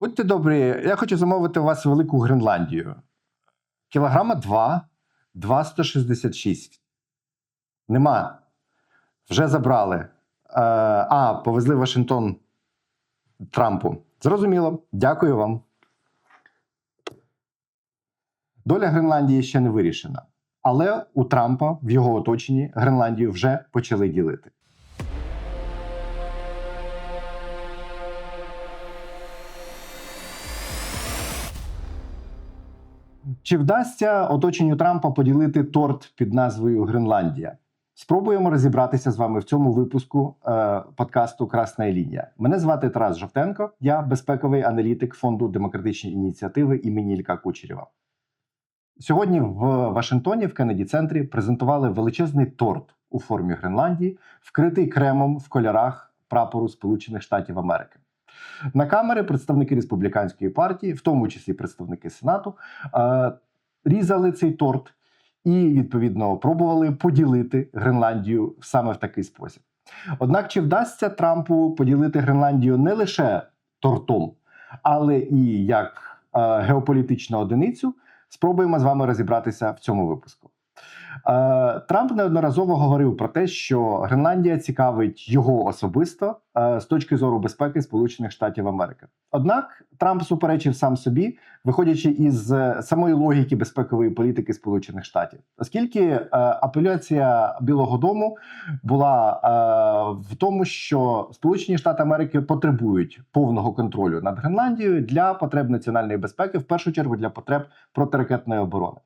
Будьте добрі, я хочу замовити у вас велику Гренландію. Кілограма 2, 2,166. Нема. Вже забрали. Е, а, повезли Вашингтон Трампу. Зрозуміло. Дякую вам. Доля Гренландії ще не вирішена. Але у Трампа в його оточенні Гренландію вже почали ділити. Чи вдасться оточенню Трампа поділити торт під назвою Гренландія? Спробуємо розібратися з вами в цьому випуску е, подкасту Красна лінія. Мене звати Тарас Жовтенко, я безпековий аналітик фонду демократичні ініціативи імені Ілька Кучерєва. Сьогодні в Вашингтоні в Кеннеді центрі презентували величезний торт у формі Гренландії, вкритий кремом в кольорах прапору Сполучених Штатів Америки. На камери представники республіканської партії, в тому числі представники Сенату, е, різали цей торт і відповідно пробували поділити Гренландію саме в такий спосіб. Однак, чи вдасться Трампу поділити Гренландію не лише тортом, але і як е, геополітичну одиницю, спробуємо з вами розібратися в цьому випуску. Е, Трамп неодноразово говорив про те, що Гренландія цікавить його особисто з точки зору безпеки Сполучених Штатів Америки. Однак Трамп суперечив сам собі, виходячи із е, самої логіки безпекової політики Сполучених Штатів, оскільки е, апеляція Білого Дому була е, в тому, що Сполучені Штати Америки потребують повного контролю над Гренландією для потреб національної безпеки, в першу чергу для потреб протиракетної оборони.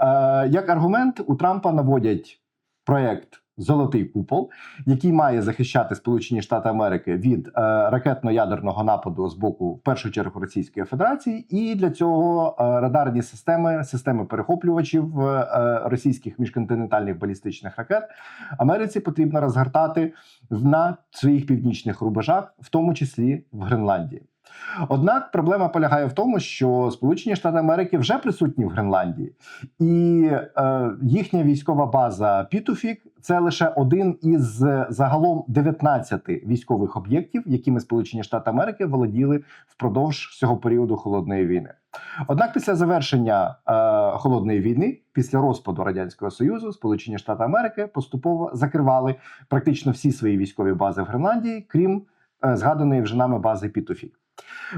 Е, як аргумент у Трампа наводять проект Золотий купол, який має захищати Сполучені Штати Америки від е, ракетно-ядерного нападу з боку, в першу чергу, Російської Федерації, і для цього е, радарні системи, системи перехоплювачів е, російських міжконтинентальних балістичних ракет Америці потрібно розгортати на своїх північних рубежах, в тому числі в Гренландії. Однак проблема полягає в тому, що Сполучені Штати Америки вже присутні в Гренландії, і е, їхня військова база Пітуфік це лише один із е, загалом 19 військових об'єктів, якими Сполучені Штати Америки володіли впродовж всього періоду холодної війни. Однак, після завершення е, холодної війни, після розпаду радянського союзу, Сполучені Штати Америки поступово закривали практично всі свої військові бази в Гренландії, крім е, згаданої вже нами бази Пітуфік.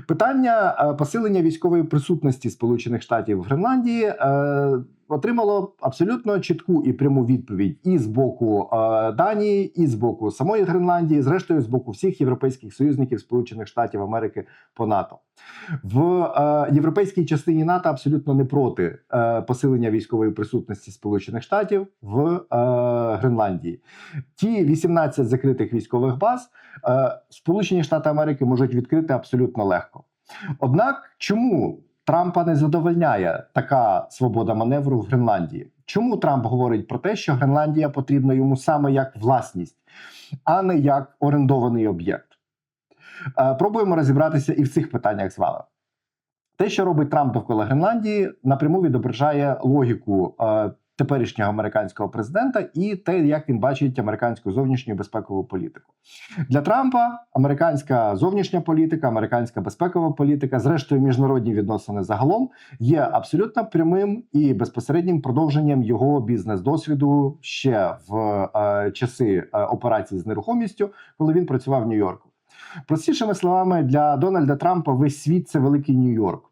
Питання е, посилення військової присутності Сполучених Штатів в Гренландії е, отримало абсолютно чітку і пряму відповідь і з боку е, Данії, і з боку самої Гренландії, зрештою з боку всіх європейських союзників Сполучених Штатів Америки по НАТО. В е, європейській частині НАТО абсолютно не проти е, посилення військової присутності Сполучених Штатів в е, Гренландії. Ті 18 закритих військових баз е, Сполучені Штати Америки можуть відкрити абсолютно легко. Однак, чому Трампа не задовольняє така свобода маневру в Гренландії? Чому Трамп говорить про те, що Гренландія потрібна йому саме як власність, а не як орендований об'єкт? Е, Пробуємо розібратися і в цих питаннях з вами. Те, що робить Трамп довкола Гренландії, напряму відображає логіку е, теперішнього американського президента і те, як він бачить американську зовнішню безпекову політику. Для Трампа американська зовнішня політика, американська безпекова політика, зрештою, міжнародні відносини загалом є абсолютно прямим і безпосереднім продовженням його бізнес-досвіду ще в е, часи е, операцій з нерухомістю, коли він працював в Нью-Йорку. Простішими словами, для Дональда Трампа весь світ це великий Нью-Йорк.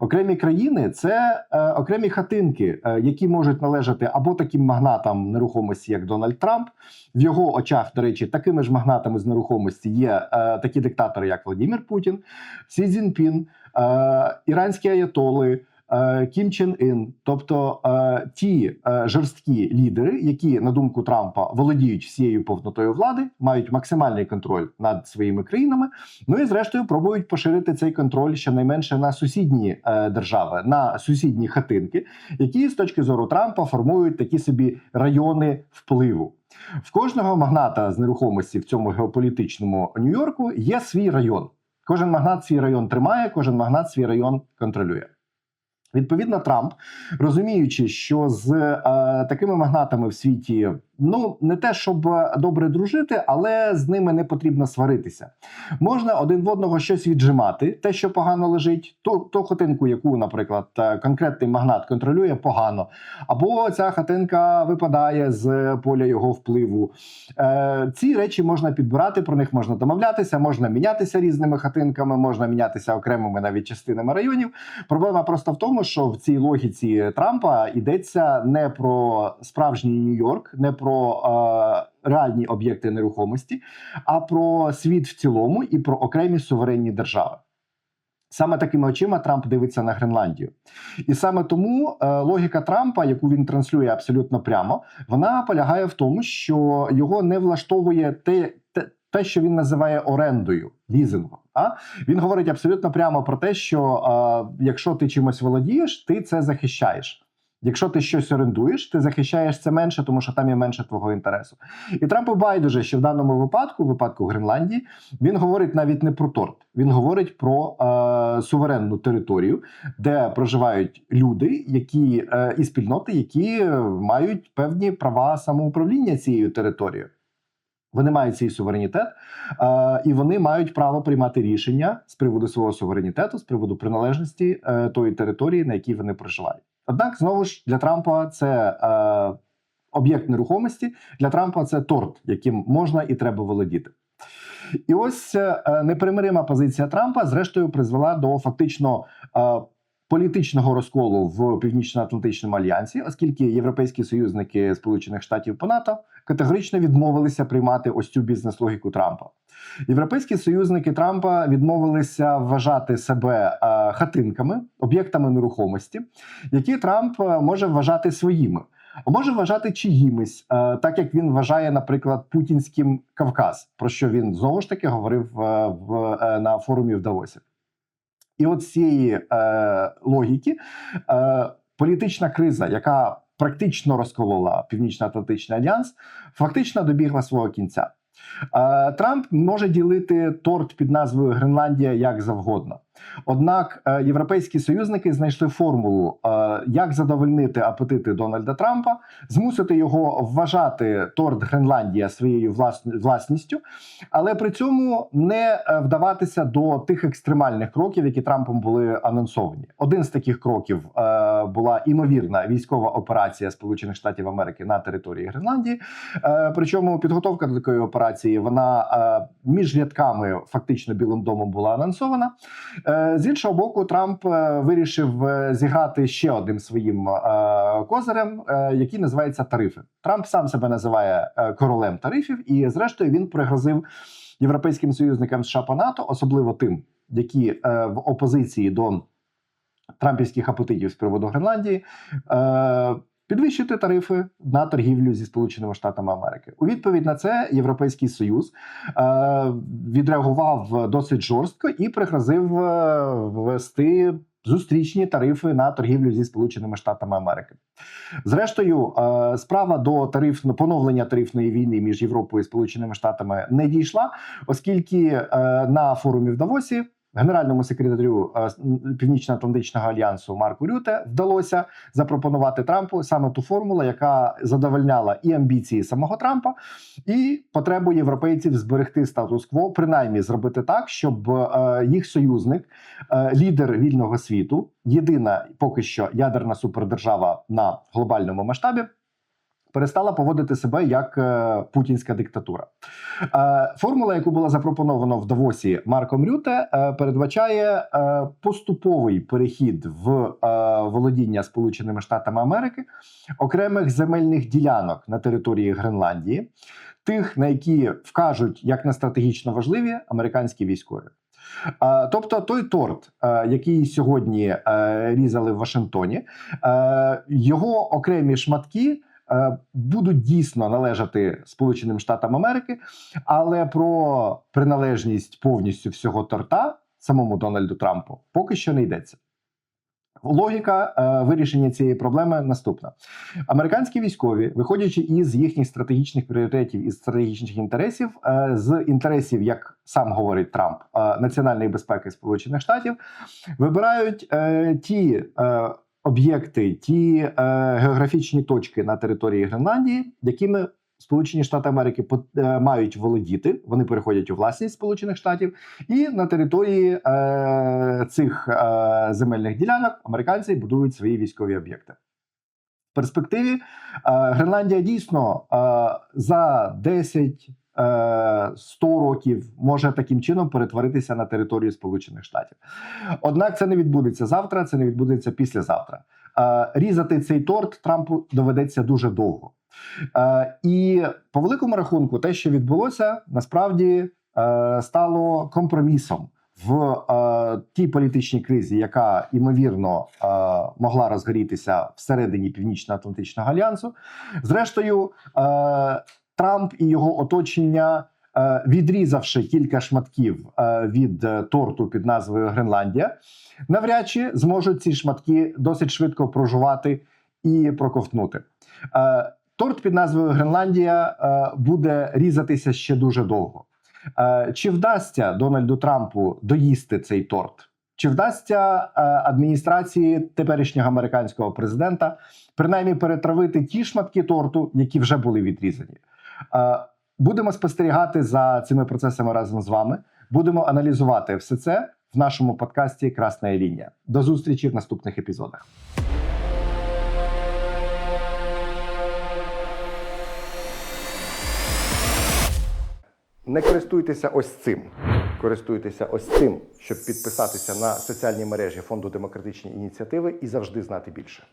Окремі країни це е, окремі хатинки, е, які можуть належати або таким магнатам нерухомості, як Дональд Трамп. В його очах, до речі, такими ж магнатами з нерухомості є е, такі диктатори, як Владимир Путін, Сі Цзіньпін, е, іранські аятоли. Е, Кім Чен Ін, тобто е, ті е, жорсткі лідери, які на думку Трампа володіють всією повнотою влади, мають максимальний контроль над своїми країнами, Ну і зрештою пробують поширити цей контроль щонайменше на сусідні держави, на сусідні хатинки, які з точки зору Трампа формують такі собі райони впливу. В кожного магната з нерухомості в цьому геополітичному Нью-Йорку є свій район. Кожен магнат свій район тримає, кожен магнат свій район контролює. Відповідно, Трамп, розуміючи, що з е, такими магнатами в світі ну не те, щоб добре дружити, але з ними не потрібно сваритися. Можна один в одного щось віджимати, те, що погано лежить, ту, ту хатинку, яку, наприклад, е, конкретний магнат контролює погано, або ця хатинка випадає з поля його впливу. Е, ці речі можна підбирати, про них можна домовлятися, можна мінятися різними хатинками, можна мінятися окремими навіть частинами районів. Проблема просто в тому, що в цій логіці Трампа йдеться не про справжній Нью-Йорк, не про е, реальні об'єкти нерухомості, а про світ в цілому і про окремі суверенні держави. Саме такими очима Трамп дивиться на Гренландію, і саме тому е, логіка Трампа, яку він транслює абсолютно прямо, вона полягає в тому, що його не влаштовує те, те, те що він називає орендою, лізингом. А він говорить абсолютно прямо про те, що е, якщо ти чимось володієш, ти це захищаєш. Якщо ти щось орендуєш, ти захищаєш це менше, тому що там є менше твого інтересу. І Трампу байдуже, що в даному випадку, в випадку Гренландії, він говорить навіть не про торт, він говорить про е, суверенну територію, де проживають люди, які е, і спільноти, які мають певні права самоуправління цією територією. Вони мають цей суверенітет, е, і вони мають право приймати рішення з приводу свого суверенітету, з приводу приналежності е, тої території, на якій вони проживають. Однак, знову ж для Трампа це е, об'єкт нерухомості, для Трампа це торт, яким можна і треба володіти. І ось е, непримирима позиція Трампа, зрештою, призвела до фактично е, політичного розколу в Північно-Атлантичному альянсі, оскільки європейські союзники Сполучених Штатів по НАТО категорично відмовилися приймати ось цю бізнес-логіку Трампа. Європейські союзники Трампа відмовилися вважати себе е, хатинками, об'єктами нерухомості, які Трамп е, може вважати своїми. Може вважати чиїмись, е, так як він вважає, наприклад, путінським Кавказ, про що він знову ж таки говорив в, на форумі в Давосі. І от цієї е, логіки е, політична криза, яка практично розколола Північно-Атлантичний альянс, фактично добігла свого кінця. Е, Трамп може ділити торт під назвою Гренландія як завгодно. Однак е, європейські союзники знайшли формулу, е, як задовольнити апетити Дональда Трампа, змусити його вважати торт Гренландія своєю власн- власністю, але при цьому не е, вдаватися до тих екстремальних кроків, які Трампом були анонсовані. Один з таких кроків була імовірна військова операція Сполучених Штатів Америки на території Гренландії. Причому підготовка до такої операції вона між рядками фактично Білим домом була анонсована. Е, З іншого боку, Трамп е, вирішив е, зіграти ще одним своїм козирем, який називається тарифи. Трамп сам себе називає королем тарифів, і зрештою він пригрозив європейським союзникам США по НАТО, особливо тим, які в опозиції до трампівських апетитів з приводу Гренландії. Підвищити тарифи на торгівлю зі Сполученими Штатами Америки у відповідь на це Європейський Союз е, відреагував досить жорстко і пригрозив е, ввести зустрічні тарифи на торгівлю зі Сполученими Штатами Америки. Зрештою, е, справа до тариф поновлення тарифної війни між Європою і Сполученими Штатами не дійшла, оскільки на форумі в Давосі. Генеральному секретарю е, Північно-Атлантичного альянсу Марку Рюте вдалося запропонувати Трампу саме ту формулу, яка задовольняла і амбіції самого Трампа, і потребу європейців зберегти статус-кво, принаймні зробити так, щоб е, їх союзник, е, лідер вільного світу, єдина поки що ядерна супердержава на глобальному масштабі. Перестала поводити себе як е, путінська диктатура. Е, формула, яку було запропоновано в Давосі Марком Рюте, е, передбачає поступовий перехід в володіння Сполученими Штатами Америки окремих земельних ділянок на території Гренландії, тих, на які вкажуть як на стратегічно важливі американські військові. Тобто той торт, який сьогодні різали в Вашингтоні, його окремі шматки будуть дійсно належати Сполученим Штатам Америки, але про приналежність повністю всього торта самому Дональду Трампу поки що не йдеться. Логіка е, вирішення цієї проблеми наступна: американські військові, виходячи із їхніх стратегічних пріоритетів і стратегічних інтересів, е, з інтересів, як сам говорить Трамп, е, національної безпеки Сполучених Штатів, вибирають е, ті е, об'єкти, ті е, географічні точки на території Гренландії, якими Сполучені Штати Америки е, мають володіти, вони переходять у власність Сполучених Штатів, і на території е, цих е, земельних ділянок американці будують свої військові об'єкти. В перспективі е, Гренландія дійсно е, за 10 е, 100 років може таким чином перетворитися на територію Сполучених Штатів. Однак це не відбудеться завтра, це не відбудеться післязавтра. Е, Різати цей торт Трампу доведеться дуже довго. Е, І по великому рахунку, те, що відбулося, насправді е, стало компромісом в е, тій політичній кризі, яка ймовірно е, могла розгорітися всередині Північно-Атлантичного альянсу. Зрештою, е, Трамп і його оточення, е, відрізавши кілька шматків е, від е, торту під назвою Гренландія, навряд чи зможуть ці шматки досить швидко прожувати і проковтнути. Торт під назвою Гренландія буде різатися ще дуже довго. Чи вдасться Дональду Трампу доїсти цей торт? Чи вдасться адміністрації теперішнього американського президента принаймні перетравити ті шматки торту, які вже були відрізані? Е, Будемо спостерігати за цими процесами разом з вами. Будемо аналізувати все це в нашому подкасті Красна лінія. До зустрічі в наступних епізодах. Не користуйтеся ось цим. Користуйтеся ось цим, щоб підписатися на соціальні мережі фонду демократичні ініціативи і завжди знати більше.